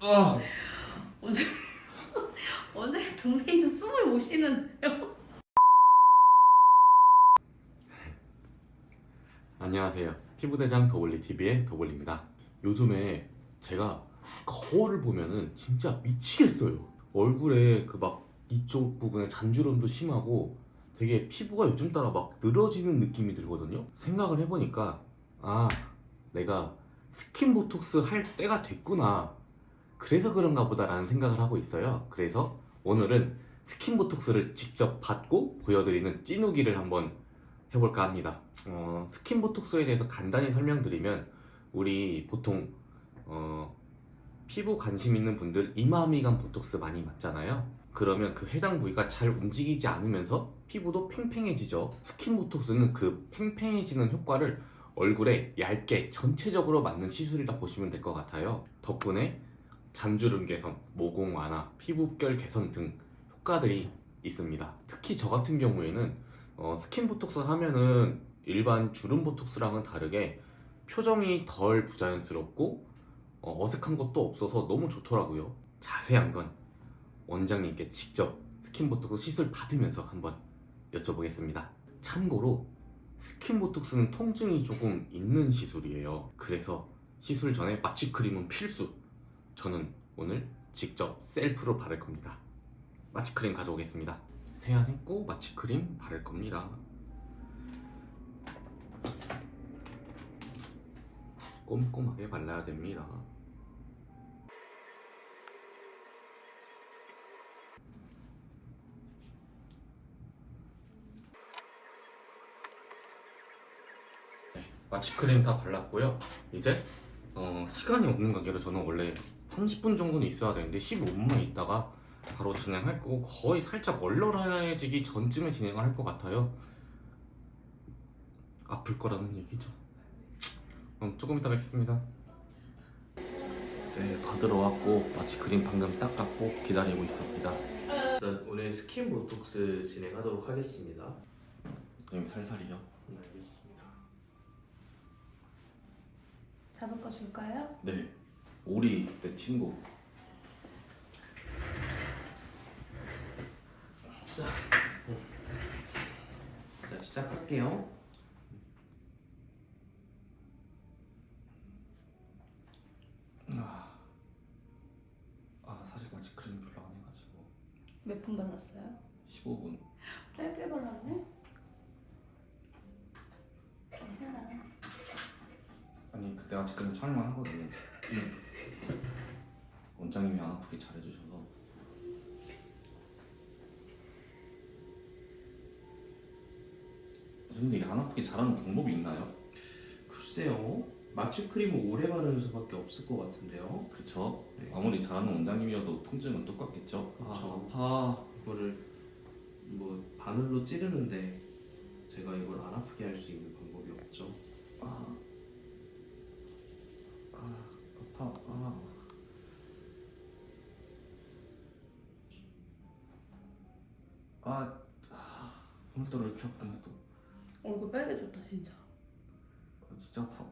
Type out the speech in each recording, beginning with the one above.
아, 언제 언제 동네에서 숨을 못 쉬는데요? 안녕하세요. 피부대장 더블리 TV의 더블리입니다. 요즘에 제가 거울을 보면은 진짜 미치겠어요. 얼굴에 그 막 이쪽 부분에 잔주름도 심하고 되게 피부가 요즘 따라 막 늘어지는 느낌이 들거든요. 생각을 해보니까 아 내가 스킨 보톡스 할 때가 됐구나. 그래서 그런가 보다라는 생각을 하고 있어요. 그래서 오늘은 스킨 보톡스를 직접 받고 보여드리는 찐후기를 한번 해볼까 합니다. 어, 스킨 보톡스에 대해서 간단히 설명드리면 우리 보통 어, 피부 관심 있는 분들 이마미간 보톡스 많이 맞잖아요. 그러면 그 해당 부위가 잘 움직이지 않으면서 피부도 팽팽해지죠. 스킨 보톡스는 그 팽팽해지는 효과를 얼굴에 얇게 전체적으로 맞는 시술이라 보시면 될 것 같아요. 덕분에 잔주름 개선, 모공 완화, 피부결 개선 등 효과들이 있습니다. 특히 저 같은 경우에는 어, 스킨 보톡스 하면은 일반 주름 보톡스랑은 다르게 표정이 덜 부자연스럽고 어, 어색한 것도 없어서 너무 좋더라고요. 자세한 건 원장님께 직접 스킨 보톡스 시술 받으면서 한번 여쭤보겠습니다. 참고로 스킨 보톡스는 통증이 조금 있는 시술이에요. 그래서 시술 전에 마취 크림은 필수. 저는 오늘 직접 셀프로 바를 겁니다. 마취 크림 가져오겠습니다. 세안했고 마취 크림 바를 겁니다. 꼼꼼하게 발라야 됩니다. 네, 마취 크림 다 발랐고요. 이제 어, 시간이 없는 관계로 저는 원래 30분 정도는 있어야 되는데 15분만 있다가 바로 진행할 거고 거의 살짝 얼얼해지기 전쯤에 진행을 할 것 같아요. 아플 거라는 얘기죠. 그럼 조금 이따 뵙겠습니다. 네, 받으러 왔고 마취 크림 방금 닦았고 기다리고 있습니다. 일단 오늘 스킨 보톡스 진행하도록 하겠습니다. 여기 살살이요. 네, 알겠습니다. 잡을 거 줄까요? 네, 오리 내 친구. 자, 자 시작할게요. 아, 아 사실 마취 크림 별로 안 해가지고 몇 분 발랐어요? 15분. 짧게 발랐네? 괜찮아. 아니 그때 아직 그냥 촬영만 하거든요. 원장님이 안 아프게 잘해주셔서. 근데 이게 안 아프게 잘하는 방법이 있나요? 글쎄요, 마취 크림을 오래 바르는 수밖에 없을 것 같은데요. 그쵸? 네. 아무리 잘하는 원장님이어도 통증은 똑같겠죠? 그쵸. 아, 아파. 이거를 뭐 바늘로 찌르는데 제가 이걸 안 아프게 할 수 있는 방법이 없죠. 아, 아, 아파. 아. 아, 아, 오늘따라 이렇게 아프네 또. 얼굴 빨개졌다 진짜. 아, 진짜 아파.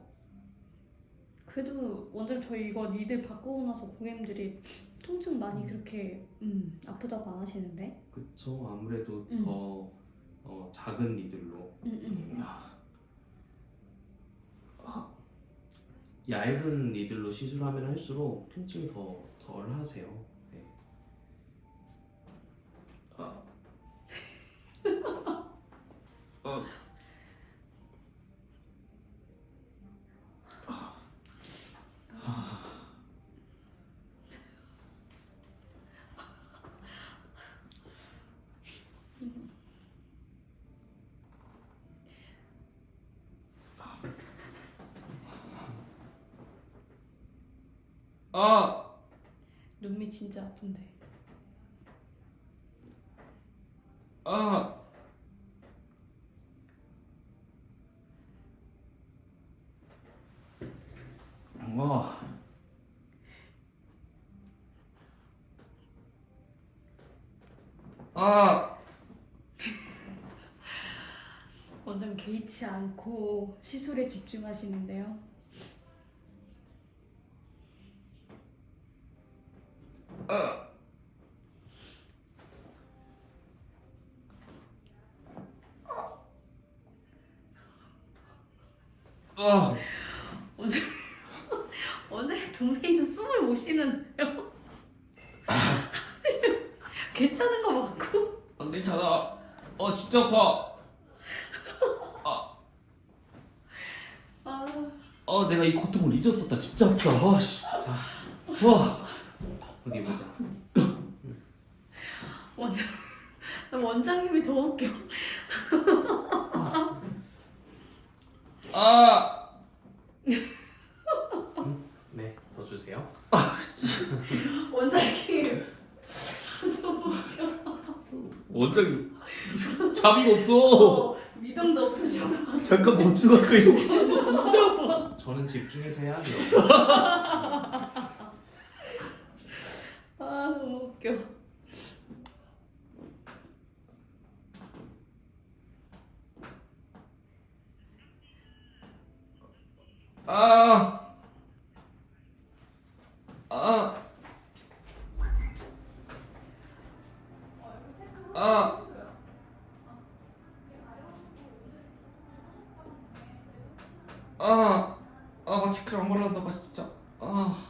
그래도 원장님 저희 이거 니들 바꾸고 나서 고객님들이 통증 많이 그렇게 음, 아프다고 안 하시는데? 그쵸. 아무래도 음. 더 어, 작은 니들로 음, 음. 얇은 니들로 시술하면 할수록 통증이 더 덜 하세요. 네. 아. 아! 눈밑 진짜 아픈데. 아! 와. 아! 원장님 개의치 않고 시술에 집중하시는데요. 아, 언제 언제 동네에서 숨을 못 쉬는데요? 괜찮은 거 맞고? 안 괜찮아. 어 진짜 아파. 아어 내가 이 고통을 잊었었다. 진짜 아파. 아 씨. 자, 와. 여기 보자. 원장 원장님이 더 웃겨. 아. 네, 더 주세요. 원장님 너무 웃겨. 원장 자비가 없어. 어, 미동도 없으셔. 잠깐 멈추고 그 이거. 저는 집중해서 해야 돼요. 아 너무 웃겨. 아. 아. 아. 아. 아, 마스크를 안 발랐나 봐, 진짜. 아.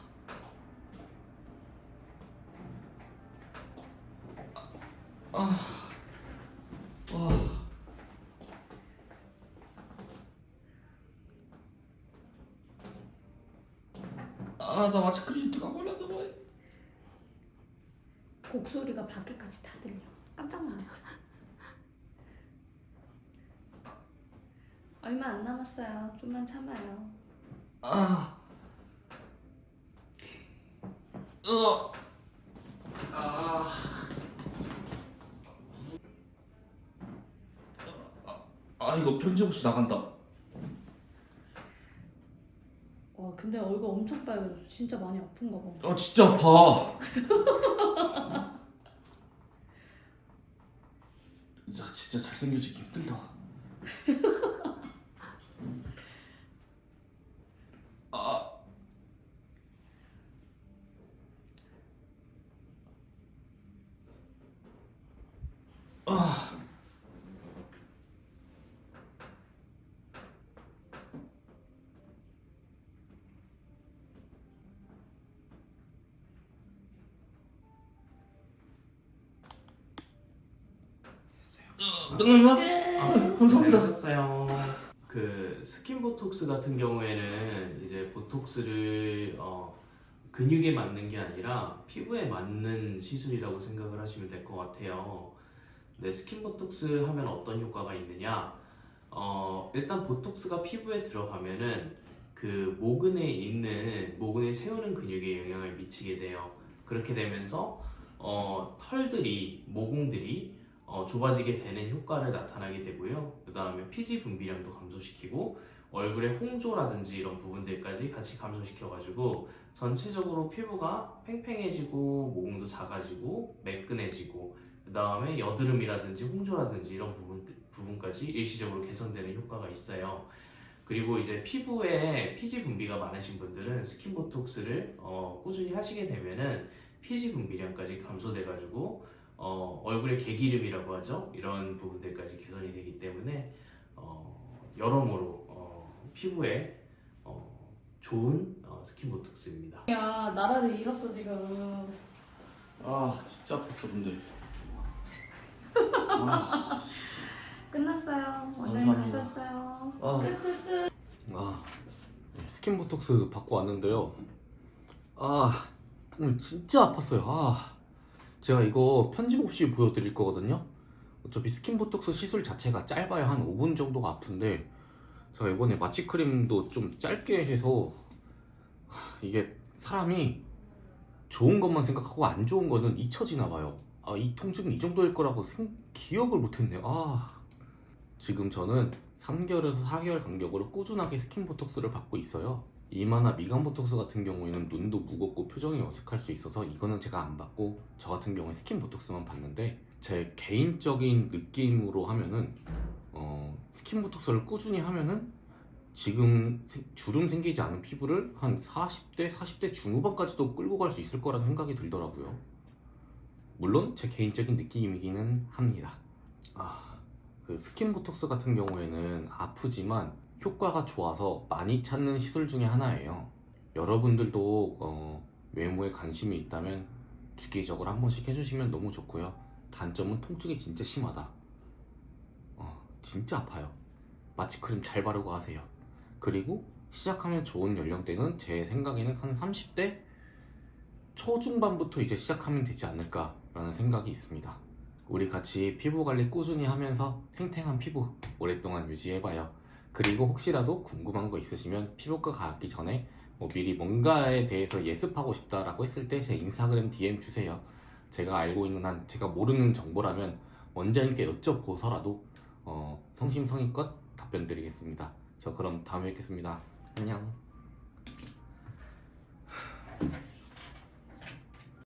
아. 와. 아, 나 마스크를 안 발랐나 봐. 곡소리가 밖에까지 다 들려. 깜짝 놀랐어. 얼마 안 남았어요. 좀만 참아요. 아. 어. 아. 아, 이거 편집 없이 나간다. 와 근데 얼굴 엄청 빨개져. 진짜 많이 아픈가 봐. 아, 진짜 아파. 자, 진짜 잘생겨지기 힘들다. 아. 아. 됐어요. 잠깐만. 아, 감사합니다. 잘하셨어요. 그 스킨 보톡스 같은 경우에는 이제 보톡스를 어, 근육에 맞는 게 아니라 피부에 맞는 시술이라고 생각을 하시면 될 것 같아요. 네, 스킨 보톡스 하면 어떤 효과가 있느냐? 어, 일단 보톡스가 피부에 들어가면은 그 모근에 있는 모근에 세우는 근육에 영향을 미치게 돼요. 그렇게 되면서 어, 털들이 모공들이 어, 좁아지게 되는 효과를 나타나게 되고요. 그 다음에 피지 분비량도 감소시키고 얼굴의 홍조라든지 이런 부분들까지 같이 감소시켜가지고 전체적으로 피부가 팽팽해지고 모공도 작아지고 매끈해지고 그 다음에 여드름이라든지 홍조라든지 이런 부분 부분까지 일시적으로 개선되는 효과가 있어요. 그리고 이제 피부에 피지 분비가 많으신 분들은 스킨 보톡스를 어, 꾸준히 하시게 되면은 피지 분비량까지 감소돼가지고 어, 얼굴의 개기름이라고 하죠. 이런 부분들까지 개선이 되기 때문에 어, 여러모로 어, 피부에 어, 좋은 어, 스킨 보톡스입니다. 야 나라를 잃었어 지금. 아, 진짜 아팠어, 근데. 아. 끝났어요. 감사합니다. 가셨어요. 아. 아, 네, 스킨 보톡스 받고 왔는데요. 아, 오늘 진짜 아팠어요. 아, 제가 이거 편집 없이 보여드릴 거거든요. 어차피 스킨 보톡스 시술 자체가 짧아야 한 5분 정도가 아픈데, 제가 이번에 마취크림도 좀 짧게 해서, 하, 이게 사람이 좋은 것만 생각하고 안 좋은 거는 잊혀지나 봐요. 아, 이 통증이 이 정도일 거라고 생, 기억을 못했네요. 아, 지금 저는 3개월에서 4개월 간격으로 꾸준하게 스킨 보톡스를 받고 있어요. 이마나 미간 보톡스 같은 경우에는 눈도 무겁고 표정이 어색할 수 있어서 이거는 제가 안 받고 저 같은 경우에 스킨 보톡스만 받는데 제 개인적인 느낌으로 하면은 어, 스킨 보톡스를 꾸준히 하면은 지금 생- 주름 생기지 않은 피부를 한 40대, 40대 중후반까지도 끌고 갈 수 있을 거라는 생각이 들더라고요. 물론 제 개인적인 느낌이기는 합니다. 아, 그 스킨 보톡스 같은 경우에는 아프지만 효과가 좋아서 많이 찾는 시술 중에 하나예요. 여러분들도 어, 외모에 관심이 있다면 주기적으로 한 번씩 해주시면 너무 좋고요. 단점은 통증이 진짜 심하다. 어, 진짜 아파요. 마취 크림 잘 바르고 하세요. 그리고 시작하면 좋은 연령대는 제 생각에는 한 30대 초중반부터 이제 시작하면 되지 않을까라는 생각이 있습니다. 우리 같이 피부 관리 꾸준히 하면서 탱탱한 피부 오랫동안 유지해봐요. 그리고 혹시라도 궁금한 거 있으시면 피부과 가기 전에 뭐 미리 뭔가에 대해서 예습하고 싶다라고 했을 때 제 인스타그램 DM 주세요. 제가 알고 있는 한 제가 모르는 정보라면 원장님께 여쭤보서라도 어, 성심성의껏 답변 드리겠습니다. 저 그럼 다음에 뵙겠습니다. 안녕.